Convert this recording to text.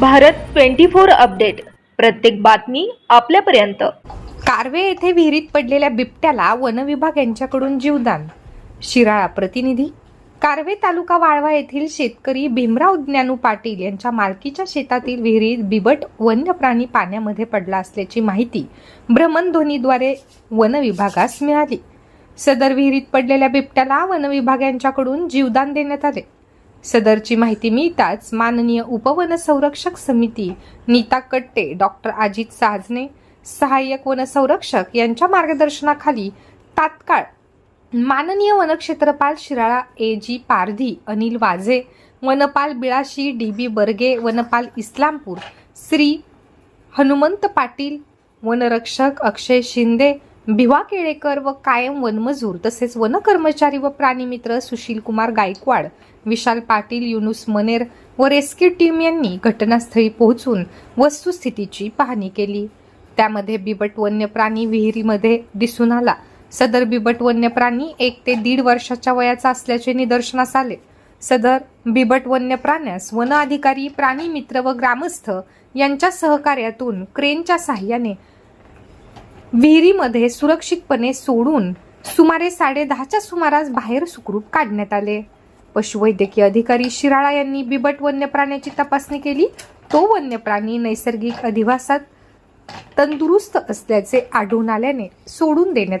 Bharat twenty four update. प्रत्येक बातमी आपल्यापर्यंत. कारवे येथे विहिरीत पडलेल्या बिबट्याला वनविभाग यांच्याकडून जीवदान. शिराळा प्रतिनिधी कारवे तालुका वाळवा येथील शेतकरी भीमराव ज्ञानू पाटील यांच्या मालकीच्या शेतातील विहिरीत बिबट वन्य प्राणी पाण्यामध्ये पडला असल्याची माहिती भ्रमणध्वनीद्वारे वनविभागास मिळाली. सदर विहिरीत पडलेल्या बिबट्याला वनविभाग यांच्याकडून जीवदान देण्यात आले. सदरची माहिती मिळताच माननीय उपवन संरक्षक समिती नीता कट्टे डॉक्टर अजित साजने सहाय्यक वनसंरक्षक यांच्या मार्गदर्शनाखाली तात्काळ माननीय वनक्षेत्रपाल शिराळा ए. जी. पारधी अनिल वाझे वनपाल बिळाशी डी. बी. बर्गे वनपाल इस्लामपूर श्री हनुमंत पाटील वनरक्षक अक्षय शिंदे भिवा केळेकर व कायम वनमजूर तसेच वनकर्मचारी व प्राणीमित्र सुशील कुमार गायकवाड विशाल पाटील युनुस मनेर व रेस्क्यू टीम यांनी घटनास्थळी पोहोचून वस्तुस्थितीची पाहणी केली. त्यामध्ये बिबट वन्य प्राणी विहिरीमध्ये दिसून आला. सदर बिबट वन्य प्राणी एक ते दीड वर्षाच्या वयाचा असल्याचे निदर्शनास आले. सदर बिबट वन्य प्राण्यास वन अधिकारी प्राणी मित्र व ग्रामस्थ यांच्या सहकार्यातून क्रेनच्या साह्याने विहिरीमध्ये सुरक्षितपणे सोडून सुमारे साडे दहाच्या सुमारास बाहेर सुखरूप काढण्यात आले. पशुवैद्यकीय अधिकारी शिराळा यांनी बिबट वन्य प्राण्याची तपासणी केली. तो वन्य प्राणी नैसर्गिक अधिवासात तंदुरुस्त असल्याचे आढळून आल्याने सोडून देण्यात आले.